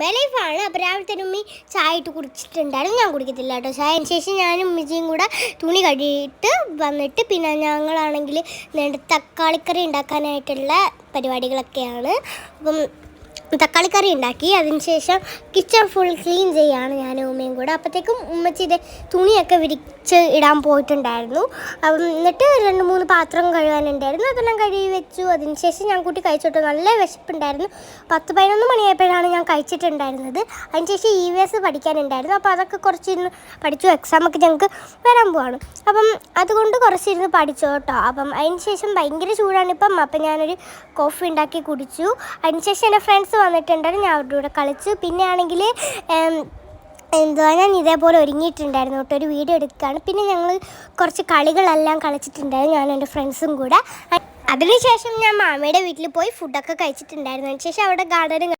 My ലൈഫാണ് അപ്പോൾ രാവിലെ തന്നെ ഉമ്മി ചായ ഇട്ട് കുടിച്ചിട്ടുണ്ടായിരുന്നു. ഞാൻ കുടിക്കത്തില്ല കേട്ടോ. ചായ അതിന് ശേഷം ഞാനും ഉമ്മച്ചിയും കൂടെ തുണി കഴുകിയിട്ട് വന്നിട്ട് പിന്നെ ഞങ്ങളാണെങ്കിൽ തക്കാളിക്കറി ഉണ്ടാക്കാനായിട്ടുള്ള പരിപാടികളൊക്കെയാണ്. അപ്പം തക്കാളി കറി ഉണ്ടാക്കി. അതിനുശേഷം കിച്ചൺ ഫുൾ ക്ലീൻ ചെയ്യാണ് ഞാൻ ഉമ്മയും കൂടെ. അപ്പോഴത്തേക്കും ഉമ്മച്ചിന്റെ തുണിയൊക്കെ വിരിച്ച് ഇടാൻ പോയിട്ടുണ്ടായിരുന്നു. എന്നിട്ട് രണ്ട് മൂന്ന് പാത്രം കഴുകാനുണ്ടായിരുന്നു. അതെല്ലാം കഴുകി വെച്ചു. അതിനുശേഷം ഞാൻ കൂട്ടി കഴിച്ചിട്ട്. നല്ല വിശപ്പുണ്ടായിരുന്നു. പത്ത് പതിനൊന്ന് മണിയായപ്പോഴാണ് ഞാൻ കഴിച്ചിട്ടുണ്ടായിരുന്നത്. അതിനുശേഷം ഇ വി എസ് പഠിക്കാനുണ്ടായിരുന്നു. അപ്പോൾ അതൊക്കെ കുറച്ചിരുന്ന് പഠിച്ചു. എക്സാമൊക്കെ ഞങ്ങൾക്ക് വരാൻ പോവാണ്. അപ്പം അതുകൊണ്ട് കുറച്ചിരുന്ന് പഠിച്ചു കേട്ടോ. അപ്പം അതിനുശേഷം ഭയങ്കര ചൂടാണ് ഇപ്പം. അപ്പം ഞാനൊരു കോഫി ഉണ്ടാക്കി കുടിച്ചു. അതിനുശേഷം എന്റെ ഫ്രണ്ട്സ് വന്നിട്ടുണ്ടായിരുന്നു. ഞാൻ അവരുടെ കൂടെ കളിച്ചു. പിന്നെ ആണെങ്കിൽ എന്തുവാ ഞാൻ ഇതേപോലെ ഒരുങ്ങിയിട്ടുണ്ടായിരുന്നു. കേട്ടോ ഒരു വീഡിയോ എടുക്കുകയാണ്. പിന്നെ ഞങ്ങൾ കുറച്ച് കളികളെല്ലാം കളിച്ചിട്ടുണ്ടായിരുന്നു ഞാനും എന്റെ ഫ്രണ്ട്സും കൂടെ. അതിനുശേഷം ഞാൻ മാമയുടെ വീട്ടിൽ പോയി ഫുഡൊക്കെ കഴിച്ചിട്ടുണ്ടായിരുന്നു. അതിനുശേഷം അവിടെ ഗാർഡനും